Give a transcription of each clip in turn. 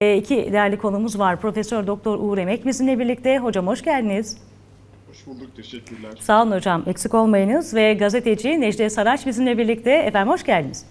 E, İki değerli konumuz var. Profesör Doktor Uğur Emek bizimle birlikte. Hocam hoş geldiniz. Hoş bulduk, teşekkürler. Sağ olun hocam. Eksik olmayınız. Ve gazeteci Necdet Saraç bizimle birlikte. Efendim hoş geldiniz.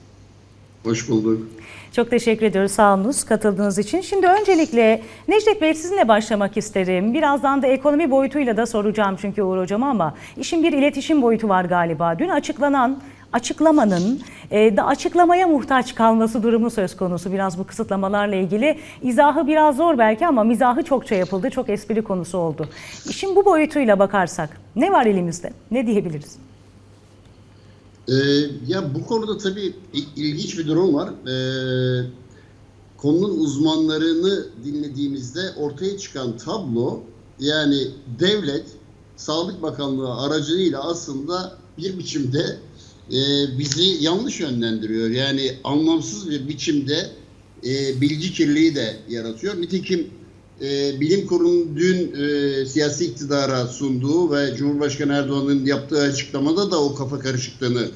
Hoş bulduk. Çok teşekkür ediyoruz sağ olunuz katıldığınız için. Şimdi öncelikle Necdet Bey sizinle başlamak isterim. Birazdan da ekonomi boyutuyla da soracağım çünkü Uğur Hocam ama işin bir iletişim boyutu var galiba. Dün açıklanan açıklamanın e, da açıklamaya muhtaç kalması durumu söz konusu. Biraz bu kısıtlamalarla ilgili izahı biraz zor belki ama mizahı çokça yapıldı. Çok espri konusu oldu. İşin bu boyutuyla bakarsak ne var elimizde? Ne diyebiliriz? Ee, ya bu konuda tabii il- ilginç bir durum var. Ee, konunun uzmanlarını dinlediğimizde ortaya çıkan tablo yani devlet Sağlık Bakanlığı aracılığıyla aslında bir biçimde e, bizi yanlış yönlendiriyor. Yani anlamsız bir biçimde e, bilgi kirliliği de yaratıyor. Nitekim e, bilim kurulunun dün e, siyasi iktidara sunduğu ve Cumhurbaşkanı Erdoğan'ın yaptığı açıklamada da o kafa karışıklığını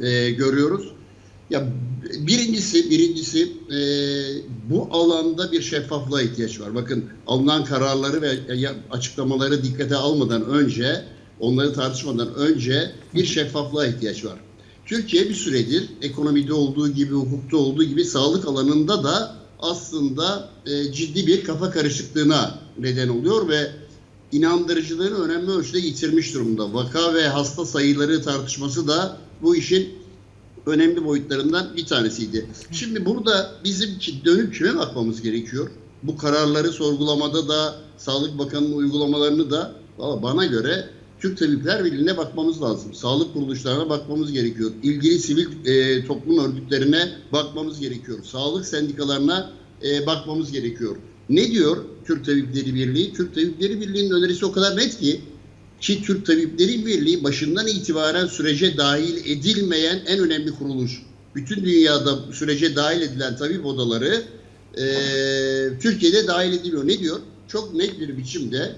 e, görüyoruz. Ya birincisi birincisi e, bu alanda bir şeffaflığa ihtiyaç var. Bakın alınan kararları ve açıklamaları dikkate almadan önce, onları tartışmadan önce bir şeffaflığa ihtiyaç var. Türkiye bir süredir ekonomide olduğu gibi, hukukta olduğu gibi sağlık alanında da aslında e, ciddi bir kafa karışıklığına neden oluyor ve inandırıcılığını önemli ölçüde yitirmiş durumda. Vaka ve hasta sayıları tartışması da bu işin önemli boyutlarından bir tanesiydi. Şimdi burada bizim dönüp kime bakmamız gerekiyor? Bu kararları sorgulamada da Sağlık Bakanı'nın uygulamalarını da bana göre Türk Tabipler Birliği'ne bakmamız lazım. Sağlık kuruluşlarına bakmamız gerekiyor. İlgili sivil e, toplum örgütlerine bakmamız gerekiyor. Sağlık sendikalarına e, bakmamız gerekiyor. Ne diyor Türk Tabipleri Birliği? Türk Tabipleri Birliği'nin önerisi o kadar net ki ki Türk Tabipleri Birliği başından itibaren sürece dahil edilmeyen en önemli kuruluş. Bütün dünyada sürece dahil edilen tabip odaları e, Türkiye'de dahil ediliyor. Ne diyor? Çok net bir biçimde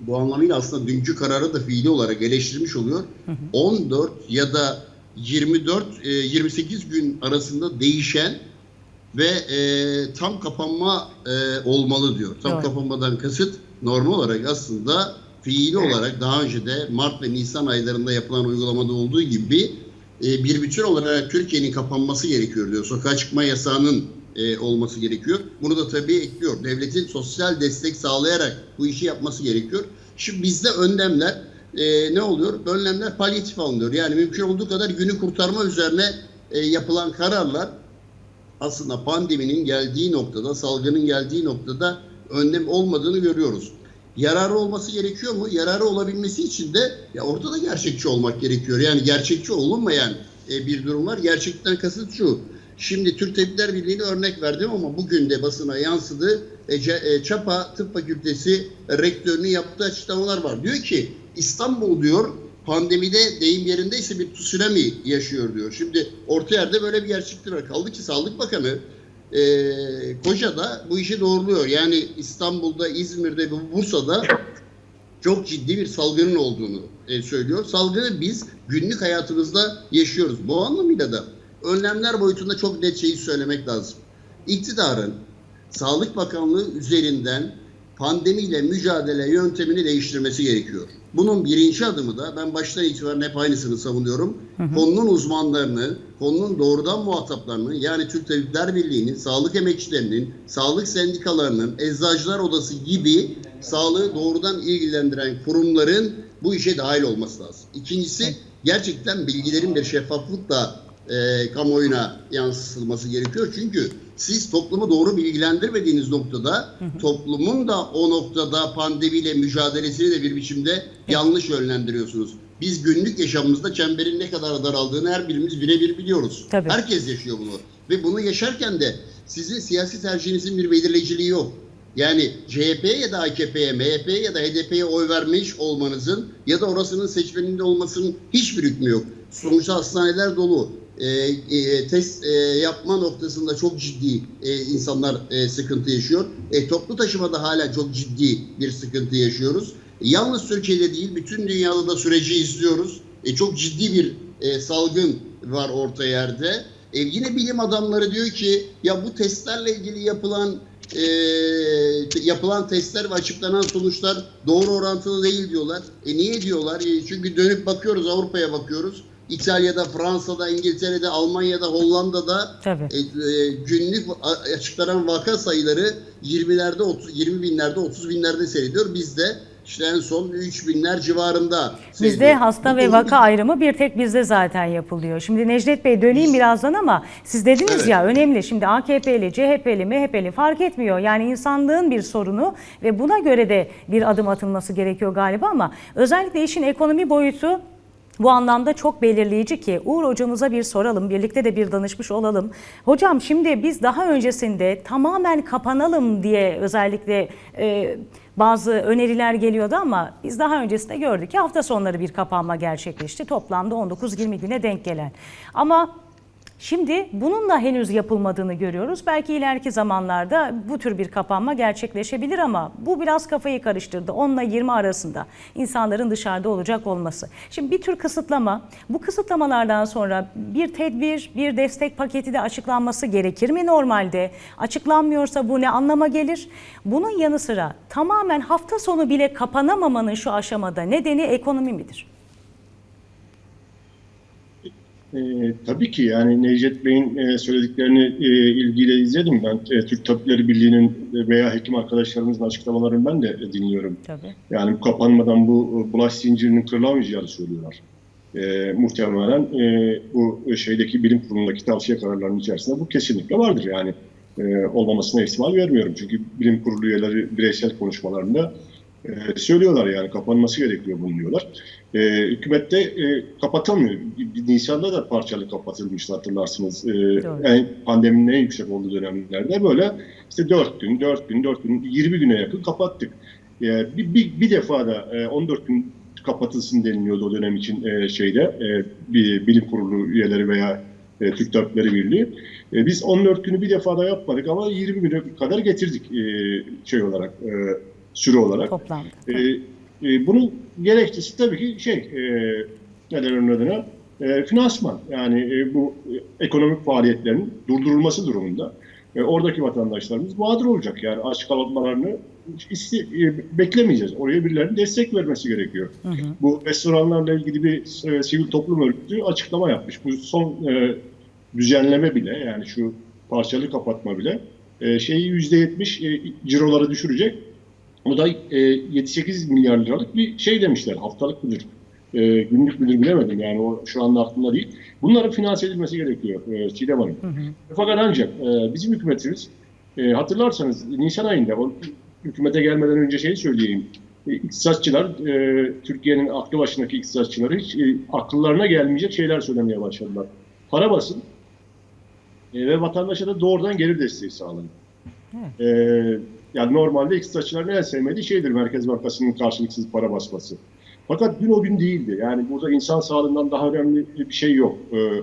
bu anlamıyla aslında dünkü kararı da fiili olarak eleştirmiş oluyor. 14 ya da 24 e, 28 gün arasında değişen ve e, tam kapanma e, olmalı diyor. Tam Doğru. kapanmadan kasıt normal olarak aslında fiili olarak daha önce de Mart ve Nisan aylarında yapılan uygulamada olduğu gibi e, bir bütün olarak Türkiye'nin kapanması gerekiyor diyor. Sokağa çıkma yasağının e, olması gerekiyor. Bunu da tabii ekliyor. Devletin sosyal destek sağlayarak bu işi yapması gerekiyor. Şimdi bizde önlemler e, ne oluyor? Önlemler palyatif alınıyor. Yani mümkün olduğu kadar günü kurtarma üzerine e, yapılan kararlar aslında pandeminin geldiği noktada, salgının geldiği noktada önlem olmadığını görüyoruz. Yararı olması gerekiyor mu? Yararı olabilmesi için de ya ortada gerçekçi olmak gerekiyor. Yani gerçekçi olunmayan e, bir durum var. Gerçekten kasıt şu. Şimdi Türk Tabipler Birliği'ne örnek verdim ama bugün de basına yansıdı. E, e, Çapa Tıp Fakültesi rektörünün yaptığı açıklamalar var. Diyor ki İstanbul diyor pandemide deyim yerindeyse bir tsunami yaşıyor diyor. Şimdi orta yerde böyle bir gerçeklik var. Kaldı ki Sağlık Bakanı e, Koca'da bu işi doğruluyor. Yani İstanbul'da, İzmir'de, ve Bursa'da çok ciddi bir salgının olduğunu e, söylüyor. Salgını biz günlük hayatımızda yaşıyoruz. Bu anlamıyla da önlemler boyutunda çok net şeyi söylemek lazım. İktidarın Sağlık Bakanlığı üzerinden pandemiyle mücadele yöntemini değiştirmesi gerekiyor. Bunun birinci adımı da ben baştan itibaren hep aynısını savunuyorum. Konunun uzmanlarını, konunun doğrudan muhataplarını yani Türk Tabipler Birliği'nin, sağlık emekçilerinin, sağlık sendikalarının, eczacılar odası gibi sağlığı doğrudan ilgilendiren kurumların bu işe dahil olması lazım. İkincisi gerçekten bilgilerin bir şeffaflıkla e, kamuoyuna yansıtılması gerekiyor. Çünkü siz toplumu doğru bilgilendirmediğiniz noktada toplumun da o noktada pandemiyle mücadelesini de bir biçimde yanlış yönlendiriyorsunuz. Biz günlük yaşamımızda çemberin ne kadar daraldığını her birimiz birebir biliyoruz. Tabii. Herkes yaşıyor bunu. Ve bunu yaşarken de sizin siyasi tercihinizin bir belirleyiciliği yok. Yani CHP'ye ya da AKP'ye, MHP'ye ya da HDP'ye oy vermiş olmanızın ya da orasının seçmeninde olmasının hiçbir hükmü yok. Sonuçta hastaneler dolu. E, e, test e, yapma noktasında çok ciddi e, insanlar e, sıkıntı yaşıyor. E, toplu taşımada hala çok ciddi bir sıkıntı yaşıyoruz. E, yalnız Türkiye'de değil, bütün dünyada da süreci izliyoruz. E, çok ciddi bir e, salgın var orta yerde. E, yine bilim adamları diyor ki ya bu testlerle ilgili yapılan e, yapılan testler ve açıklanan sonuçlar doğru orantılı değil diyorlar. E niye diyorlar? E, çünkü dönüp bakıyoruz Avrupa'ya bakıyoruz. İtalya'da, Fransa'da, İngiltere'de, Almanya'da, Hollanda'da Tabii. e, e, günlük açıklanan vaka sayıları 20'lerde 30 20 binlerde 30 binlerde seyrediyor. Bizde işte en son 3 binler civarında. Bizde hasta ve vaka ayrımı bir tek bizde zaten yapılıyor. Şimdi Necdet Bey döneyim birazdan ama siz dediniz Evet. ya önemli. Şimdi AKP'li, CHP'li, MHP'li fark etmiyor. Yani insanlığın bir sorunu ve buna göre de bir adım atılması gerekiyor galiba ama özellikle işin ekonomi boyutu bu anlamda çok belirleyici ki Uğur hocamıza bir soralım, birlikte de bir danışmış olalım. Hocam şimdi biz daha öncesinde tamamen kapanalım diye özellikle e, bazı öneriler geliyordu ama biz daha öncesinde gördük ki hafta sonları bir kapanma gerçekleşti. Toplamda 19-20 güne denk gelen. Ama Şimdi bunun da henüz yapılmadığını görüyoruz. Belki ileriki zamanlarda bu tür bir kapanma gerçekleşebilir ama bu biraz kafayı karıştırdı. 10 ile 20 arasında insanların dışarıda olacak olması. Şimdi bir tür kısıtlama, bu kısıtlamalardan sonra bir tedbir, bir destek paketi de açıklanması gerekir mi normalde? Açıklanmıyorsa bu ne anlama gelir? Bunun yanı sıra tamamen hafta sonu bile kapanamamanın şu aşamada nedeni ekonomi midir? Ee, tabii ki yani Necdet Bey'in e, söylediklerini e, ilgiyle izledim. Ben e, Türk Tabipleri Birliği'nin e, veya hekim arkadaşlarımızın açıklamalarını ben de e, dinliyorum. Tabii. Yani bu kapanmadan bu e, bulaş zincirinin kırılamayacağını söylüyorlar. E, muhtemelen e, bu şeydeki bilim kurulundaki tavsiye kararlarının içerisinde bu kesinlikle vardır yani. E, olmamasına ihtimal vermiyorum. Çünkü bilim kurulu üyeleri bireysel konuşmalarında e, söylüyorlar yani kapanması gerekiyor bunu diyorlar. E, hükümette e, kapatamıyor. Nisan'da da parçalı kapatılmıştı hatırlarsınız. E, Doğru. pandeminin en yüksek olduğu dönemlerde böyle işte 4 gün, 4 gün, 4 gün, 20 güne yakın kapattık. E, bir, bir, bir defa da e, 14 gün kapatılsın deniliyordu o dönem için e, şeyde e, bir bilim kurulu üyeleri veya e, Türk Tabipleri Birliği. E, biz 14 günü bir defa da yapmadık ama 20 güne kadar getirdik e, şey olarak e, süre olarak. Toplamda. E, e, bunun gerekçesi tabii ki şey e, neden onun adına e, finansman yani e, bu e, ekonomik faaliyetlerin durdurulması durumunda e, oradaki vatandaşlarımız mağdur olacak yani aç kalmalarını iste, e, beklemeyeceğiz. Oraya birilerinin destek vermesi gerekiyor. Bu restoranlarla ilgili bir e, sivil toplum örgütü açıklama yapmış. Bu son e, düzenleme bile yani şu parçalı kapatma bile e, şeyi %70 e, ciroları düşürecek. O da e, 7-8 milyar liralık bir şey demişler. Haftalık mıdır? E, günlük müdür bilemedim yani o şu anda aklımda değil. Bunların finanse edilmesi gerekiyor e, Çiğdem Hanım. Fakat ancak e, bizim hükümetimiz e, hatırlarsanız Nisan ayında o hükümete gelmeden önce şeyi söyleyeyim. E, iktisatçılar, e, Türkiye'nin aklı başındaki iktisatçıları hiç e, akıllarına gelmeyecek şeyler söylemeye başladılar. Para basın e, ve vatandaşa da doğrudan gelir desteği sağlayın. E, yani normalde iktisatçıların en sevmediği şeydir Merkez Bankası'nın karşılıksız para basması. Fakat dün o gün değildi. Yani burada insan sağlığından daha önemli bir şey yok. E,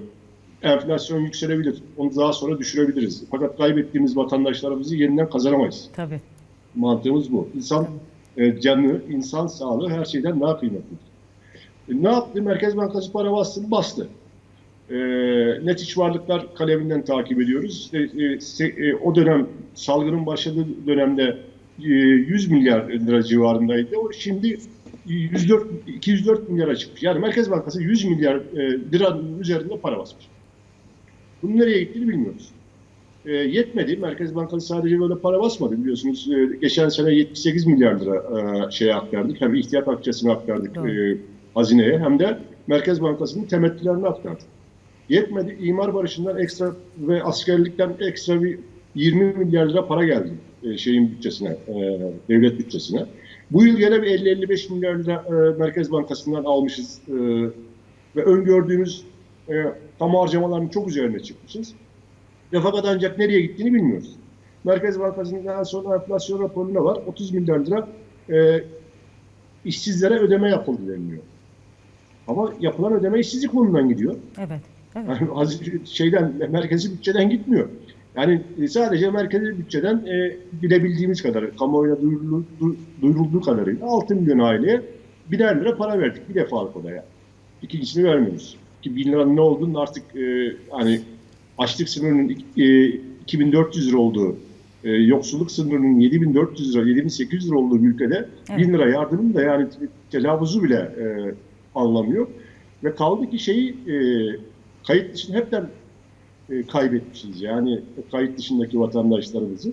enflasyon yükselebilir. Onu daha sonra düşürebiliriz. Fakat kaybettiğimiz vatandaşlarımızı yeniden kazanamayız. Tabii. Mantığımız bu. İnsan e, canı, insan sağlığı her şeyden daha kıymetlidir. E, ne yaptı? Merkez Bankası para bastı? Bastı. E, net iç varlıklar kaleminden takip ediyoruz. İşte, e, se- e, o dönem salgının başladığı dönemde e, 100 milyar lira civarındaydı. O şimdi 104 204 milyara çıkmış. Yani Merkez Bankası 100 milyar e, liranın üzerinde para basmış. Bunun nereye gittiğini bilmiyoruz. E, yetmedi. Merkez Bankası sadece böyle para basmadı biliyorsunuz. E, geçen sene 78 milyar lira e, şeye aktardık. Hem ihtiyat akçesini aktardık Doğru. e, hazineye hem de Merkez Bankası'nın temettülerini aktardık. Yetmedi. İmar barışından ekstra ve askerlikten ekstra bir 20 milyar lira para geldi e, şeyin bütçesine, e, devlet bütçesine. Bu yıl gene bir 50-55 milyar lira e, Merkez Bankası'ndan almışız ve öngördüğümüz e, kamu harcamalarının çok üzerine çıkmışız. Ve fakat ancak nereye gittiğini bilmiyoruz. Merkez Bankası'nın en son enflasyon raporunda var. 30 milyar lira işsizlere ödeme yapıldı deniliyor. Ama yapılan ödeme işsizlik fonundan gidiyor. Evet. Evet. Yani az- şeyden merkezi bütçeden gitmiyor. Yani sadece merkezi bütçeden e, bilebildiğimiz kadar, kamuoyuna duyurulduğu, du- duyurulduğu kadarıyla 6 milyon aileye birer lira para verdik bir defalık odaya. İkincisini vermiyoruz. Ki bin liranın ne olduğunu artık e, hani açlık sınırının e, 2400 lira olduğu e, yoksulluk sınırının 7400 lira, 7800 lira olduğu bir ülkede Evet. 1000 lira yardımın da yani telavuzu bile e, anlamıyor. Ve kaldı ki şeyi e, kayıt dışında hepten e, kaybetmişiz. Yani kayıt dışındaki vatandaşlarımızı.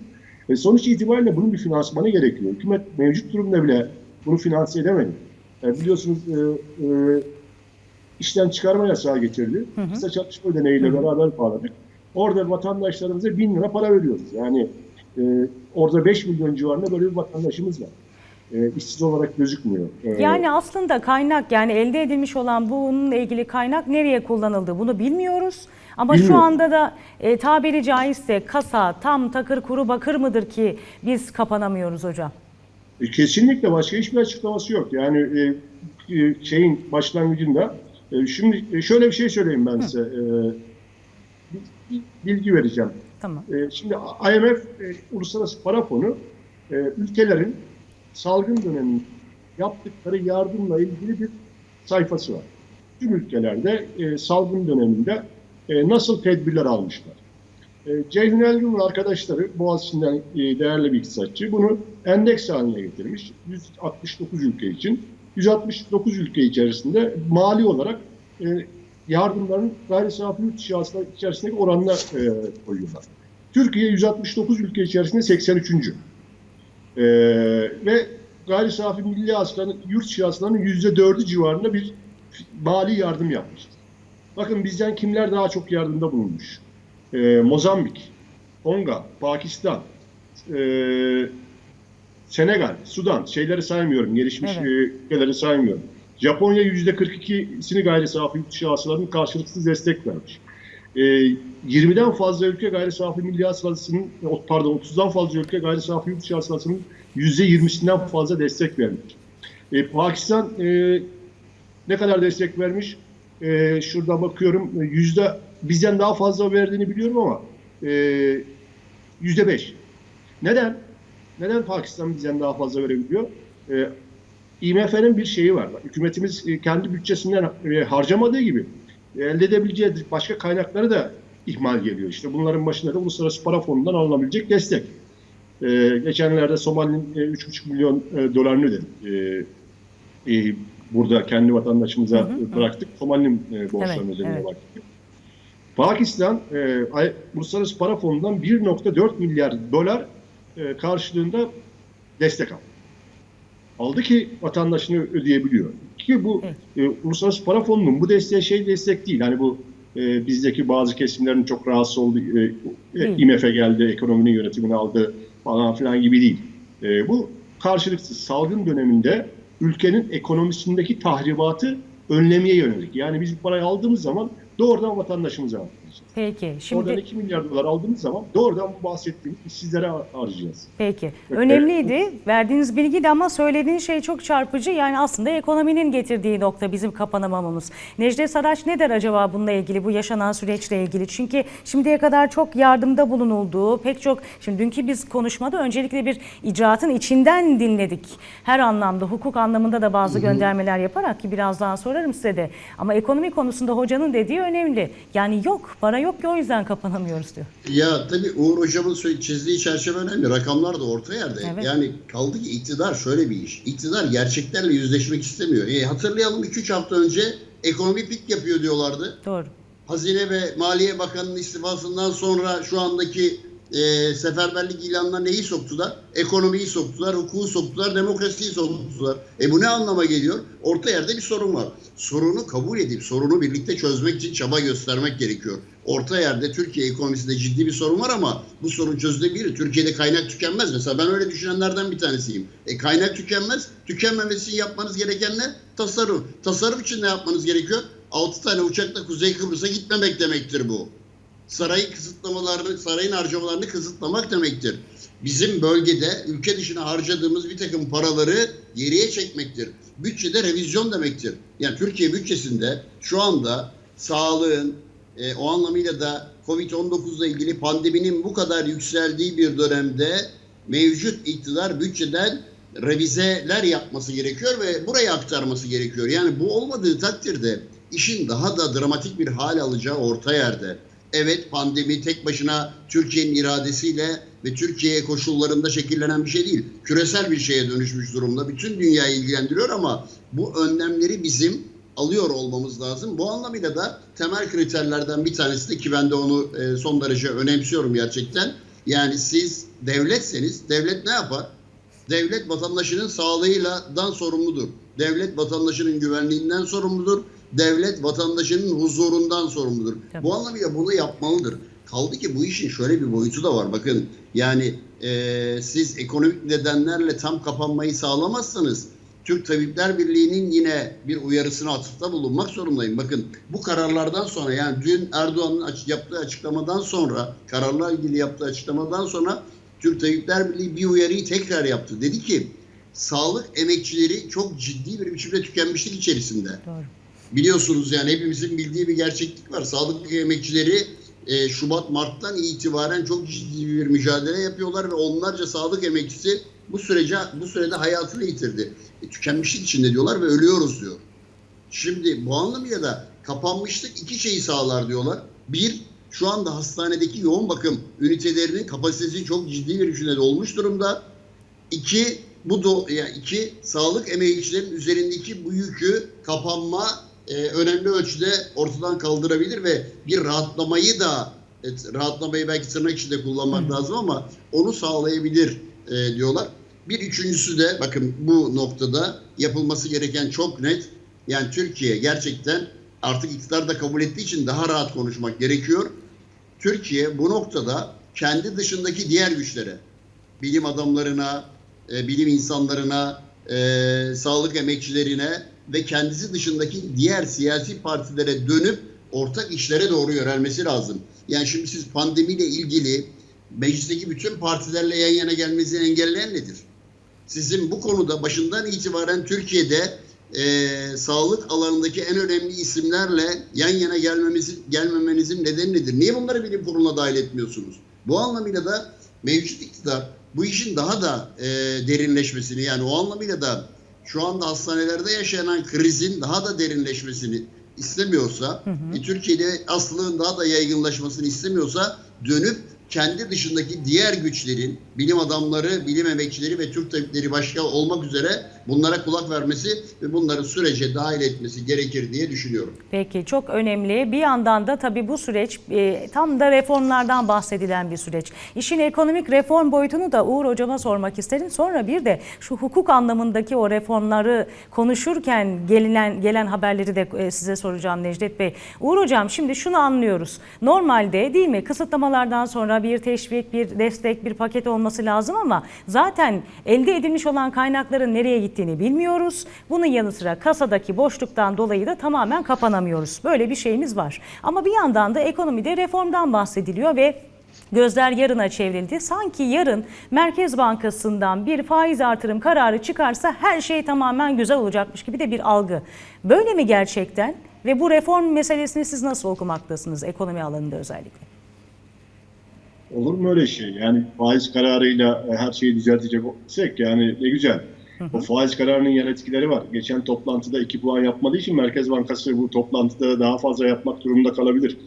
E, sonuç itibariyle bunun bir finansmanı gerekiyor. Hükümet mevcut durumda bile bunu finanse edemedi. E, biliyorsunuz e, e, işten çıkarma yasağı getirdi. Hı hı. Kısa çalışma ödeneğiyle beraber bağladık. Orada vatandaşlarımıza bin lira para veriyoruz. Yani e, orada 5 milyon civarında böyle bir vatandaşımız var. E, işsiz olarak gözükmüyor. E, Yani aslında kaynak yani elde edilmiş olan bununla ilgili kaynak nereye kullanıldı bunu bilmiyoruz. Ama şu Bilmiyorum. anda da e, tabiri caizse kasa tam takır kuru bakır mıdır ki biz kapanamıyoruz hocam? E, Kesinlikle başka hiçbir açıklaması yok. Yani e, e, şeyin başlangıcında e, şimdi e, şöyle bir şey söyleyeyim ben size. E, bilgi vereceğim. Tamam. E, şimdi IMF e, Uluslararası Para Fonu e, ülkelerin salgın döneminde yaptıkları yardımla ilgili bir sayfası var. Tüm ülkelerde e, salgın döneminde e, nasıl tedbirler almışlar. E, Ceyhun Elgün ve arkadaşları Boğaziçi'nden e, değerli bir iktisatçı bunu endeks haline getirmiş. 169 ülke için. 169 ülke içerisinde mali olarak e, yardımların gayri safi yurt içerisindeki oranına e, koyuyorlar. Türkiye 169 ülke içerisinde 83. E, ve gayri safi milli hasılanın, yurt dışı hasılanın %4'ü civarında bir mali yardım yapmıştır. Bakın bizden kimler daha çok yardımda bulunmuş? Ee, Mozambik, Tonga, Pakistan, ee, Senegal, Sudan, şeyleri saymıyorum, gelişmiş Evet. e, ülkeleri saymıyorum. Japonya %42'sini gayri safi yurt dışı hasılanın karşılıksız destek vermiş. Ee, 20'den fazla ülke gayri safi milli hasılasının, pardon 30'dan fazla ülke gayri safi yurt dışı hasılasının %20'sinden fazla destek vermiş. Ee, Pakistan e, ne kadar destek vermiş? Ee, şurada bakıyorum e, yüzde bizden daha fazla verdiğini biliyorum ama e, yüzde beş. Neden? Neden Pakistan bizden daha fazla verebiliyor? E, IMF'nin bir şeyi var. Hükümetimiz e, kendi bütçesinden e, harcamadığı gibi e, elde edebileceği başka kaynakları da ihmal geliyor. İşte bunların başında da Uluslararası Para Fonu'ndan alınabilecek destek. E, geçenlerde Somali'nin e, 3,5 milyon e, dolarını ödedi. E, e, burada kendi vatandaşımıza bıraktık. Somali'nin e, borçlarını Evet, ödemeye evet. baktık. Pakistan e, Uluslararası Para Fonu'ndan 1.4 milyar dolar e, karşılığında destek aldı. Aldı ki vatandaşını ödeyebiliyor. Ki bu e, Uluslararası Para Fonu'nun bu desteği şey destek değil. Hani bu e, bizdeki bazı kesimlerin çok rahatsız olduğu e, e. IMF geldi, ekonominin yönetimini aldı falan filan gibi değil. E, bu karşılıksız salgın döneminde ülkenin ekonomisindeki tahribatı önlemeye yönelik. Yani biz bu parayı aldığımız zaman doğrudan vatandaşımıza harcayacağız. Peki Oradan şimdi 2 milyar dolar aldığımız zaman doğrudan bu bahsettiğimiz işsizlere har- harcayacağız. peki önemliydi. Verdiğiniz bilgi de ama söylediğiniz şey çok çarpıcı. Yani aslında ekonominin getirdiği nokta bizim kapanamamamız. Necdet Saraç ne der acaba bununla ilgili bu yaşanan süreçle ilgili? Çünkü şimdiye kadar çok yardımda bulunulduğu pek çok şimdi dünkü biz konuşmada öncelikle bir icraatın içinden dinledik. Her anlamda hukuk anlamında da bazı göndermeler yaparak ki birazdan sorarım size de. Ama ekonomi konusunda hocanın dediği önemli. Yani yok para yok ki o yüzden kapanamıyoruz diyor. Ya tabii Uğur Hocam'ın çizdiği çerçeve önemli. Rakamlar da orta yerde. Evet. Yani kaldı ki iktidar şöyle bir iş. İktidar gerçeklerle yüzleşmek istemiyor. E, hatırlayalım 2-3 hafta önce ekonomi pik yapıyor diyorlardı. Doğru. Hazine ve Maliye Bakanı'nın istifasından sonra şu andaki e, seferberlik ilanına neyi soktular? Ekonomiyi soktular, hukuku soktular, demokrasiyi soktular. E bu ne anlama geliyor? Orta yerde bir sorun var. Sorunu kabul edip sorunu birlikte çözmek için çaba göstermek gerekiyor. Orta yerde Türkiye ekonomisinde ciddi bir sorun var ama bu sorun çözülebilir. Türkiye'de kaynak tükenmez. Mesela ben öyle düşünenlerden bir tanesiyim. E kaynak tükenmez. Tükenmemesi için yapmanız gereken ne? Tasarruf. Tasarruf için ne yapmanız gerekiyor? 6 tane uçakla Kuzey Kıbrıs'a gitmemek demektir bu. Sarayın kısıtlamalarını, sarayın harcamalarını kısıtlamak demektir. Bizim bölgede ülke dışına harcadığımız bir takım paraları geriye çekmektir. Bütçede revizyon demektir. Yani Türkiye bütçesinde şu anda sağlığın e, o anlamıyla da Covid-19 ile ilgili pandeminin bu kadar yükseldiği bir dönemde mevcut iktidar bütçeden revizeler yapması gerekiyor ve buraya aktarması gerekiyor. Yani bu olmadığı takdirde işin daha da dramatik bir hal alacağı orta yerde. Evet pandemi tek başına Türkiye'nin iradesiyle ve Türkiye koşullarında şekillenen bir şey değil. Küresel bir şeye dönüşmüş durumda. Bütün dünyayı ilgilendiriyor ama bu önlemleri bizim alıyor olmamız lazım. Bu anlamıyla da temel kriterlerden bir tanesi de ki ben de onu e, son derece önemsiyorum gerçekten. Yani siz devletseniz devlet ne yapar? Devlet vatandaşının sağlığıyla dan sorumludur. Devlet vatandaşının güvenliğinden sorumludur. Devlet vatandaşının huzurundan sorumludur. Tabii. Bu anlamıyla bunu yapmalıdır. Kaldı ki bu işin şöyle bir boyutu da var. Bakın yani e, siz ekonomik nedenlerle tam kapanmayı sağlamazsanız Türk Tabipler Birliği'nin yine bir uyarısına atıfta bulunmak zorundayım. Bakın bu kararlardan sonra yani dün Erdoğan'ın aç- yaptığı açıklamadan sonra kararla ilgili yaptığı açıklamadan sonra Türk Tabipler Birliği bir uyarıyı tekrar yaptı. Dedi ki sağlık emekçileri çok ciddi bir biçimde tükenmişlik içerisinde. Doğru. Biliyorsunuz yani hepimizin bildiği bir gerçeklik var. Sağlık emekçileri e, Şubat Mart'tan itibaren çok ciddi bir mücadele yapıyorlar ve onlarca sağlık emekçisi bu sürece bu sürede hayatını yitirdi. E, tükenmişlik içinde diyorlar ve ölüyoruz diyor. Şimdi bu anlamıyla da kapanmışlık iki şeyi sağlar diyorlar. Bir, şu anda hastanedeki yoğun bakım ünitelerinin kapasitesi çok ciddi bir biçimde dolmuş durumda. İki, bu do, yani iki sağlık emekçilerin üzerindeki bu yükü kapanma e, önemli ölçüde ortadan kaldırabilir ve bir rahatlamayı da evet, rahatlamayı belki tırnak içinde kullanmak lazım ama onu sağlayabilir e, diyorlar. Bir üçüncüsü de bakın bu noktada yapılması gereken çok net. Yani Türkiye gerçekten artık iktidar da kabul ettiği için daha rahat konuşmak gerekiyor. Türkiye bu noktada kendi dışındaki diğer güçlere, bilim adamlarına, e, bilim insanlarına, e, sağlık emekçilerine ve kendisi dışındaki diğer siyasi partilere dönüp ortak işlere doğru yönelmesi lazım. Yani şimdi siz pandemiyle ilgili meclisteki bütün partilerle yan yana gelmenizi engelleyen nedir? Sizin bu konuda başından itibaren Türkiye'de e, sağlık alanındaki en önemli isimlerle yan yana gelmemesi, gelmemenizin nedeni nedir? Niye bunları bilim kuruluna dahil etmiyorsunuz? Bu anlamıyla da mevcut iktidar bu işin daha da e, derinleşmesini yani o anlamıyla da şu anda hastanelerde yaşanan krizin daha da derinleşmesini istemiyorsa, e, Türkiye'de aslının daha da yaygınlaşmasını istemiyorsa dönüp kendi dışındaki diğer güçlerin, bilim adamları, bilim emekçileri ve Türk tabipleri başka olmak üzere bunlara kulak vermesi ve bunları sürece dahil etmesi gerekir diye düşünüyorum. Peki çok önemli. Bir yandan da tabii bu süreç e, tam da reformlardan bahsedilen bir süreç. İşin ekonomik reform boyutunu da Uğur Hocama sormak isterim. Sonra bir de şu hukuk anlamındaki o reformları konuşurken gelinen gelen haberleri de e, size soracağım Necdet Bey. Uğur Hocam şimdi şunu anlıyoruz. Normalde değil mi kısıtlamalardan sonra bir teşvik, bir destek, bir paket olması lazım ama zaten elde edilmiş olan kaynakların nereye gittiğini bilmiyoruz. Bunun yanı sıra kasadaki boşluktan dolayı da tamamen kapanamıyoruz. Böyle bir şeyimiz var. Ama bir yandan da ekonomide reformdan bahsediliyor ve Gözler yarına çevrildi. Sanki yarın Merkez Bankası'ndan bir faiz artırım kararı çıkarsa her şey tamamen güzel olacakmış gibi de bir algı. Böyle mi gerçekten? Ve bu reform meselesini siz nasıl okumaktasınız ekonomi alanında özellikle? Olur mu öyle şey? Yani faiz kararıyla e, her şeyi düzeltecek olsak yani ne güzel. O faiz kararının yan etkileri var. Geçen toplantıda 2 puan yapmadığı için Merkez Bankası bu toplantıda daha fazla yapmak durumunda kalabilir.